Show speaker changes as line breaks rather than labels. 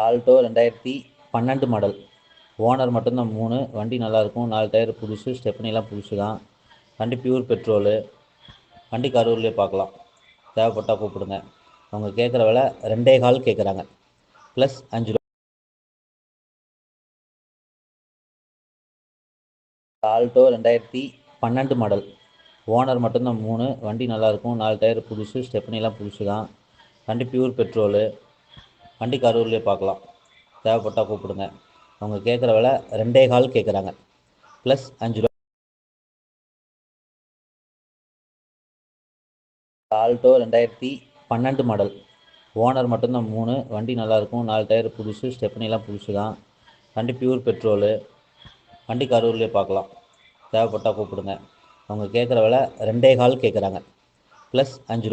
Alto ரெண்டாயிரத்தி பன்னெண்டு model. Owner மட்டும்தான் மூணு. வண்டி நல்லாயிருக்கும். நாலு டயர் புதுசு. ஸ்டெப்னிலாம் புதுசு தான் வண்டி பியூர் பெட்ரோலு. வண்டி கரூர்லேயே பார்க்கலாம். தேவைப்பட்டால் கூப்பிடுங்க. அவங்க கேட்குற விலை ரெண்டே கால் கேட்குறாங்க. ப்ளஸ் அஞ்சு ரூபா. ஆல்டோ ரெண்டாயிரத்தி பன்னெண்டு மாடல். ஓனர் மட்டும்தான் மூணு. வண்டி நல்லாயிருக்கும். நாலு டயர் புதுசு. ஸ்டெப்னிலாம் புதுசு தான் வண்டி பியூர் பெட்ரோலு. வண்டி கரூர்லேயே பார்க்கலாம். தேவைப்பட்டால் கூப்பிடுங்க. அவங்க கேட்குற விலை ரெண்டே கால் கேட்குறாங்க ப்ளஸ் அஞ்சு ரூபா. ஆல்டோ ரெண்டாயிரத்தி பன்னெண்டு மாடல் ஓனர் மட்டும்தான். மூணு. வண்டி நல்லாயிருக்கும் நாலு டயர் புதுசு. ஸ்டெப்னிலாம் புதுசு தான் வண்டி பியூர் பெட்ரோலு வண்டி கரூர்லேயே பார்க்கலாம். தேவைப்பட்டால் கூப்பிடுங்க. அவங்க கேட்குற விலை ரெண்டே கால் கேட்குறாங்க ப்ளஸ் அஞ்சு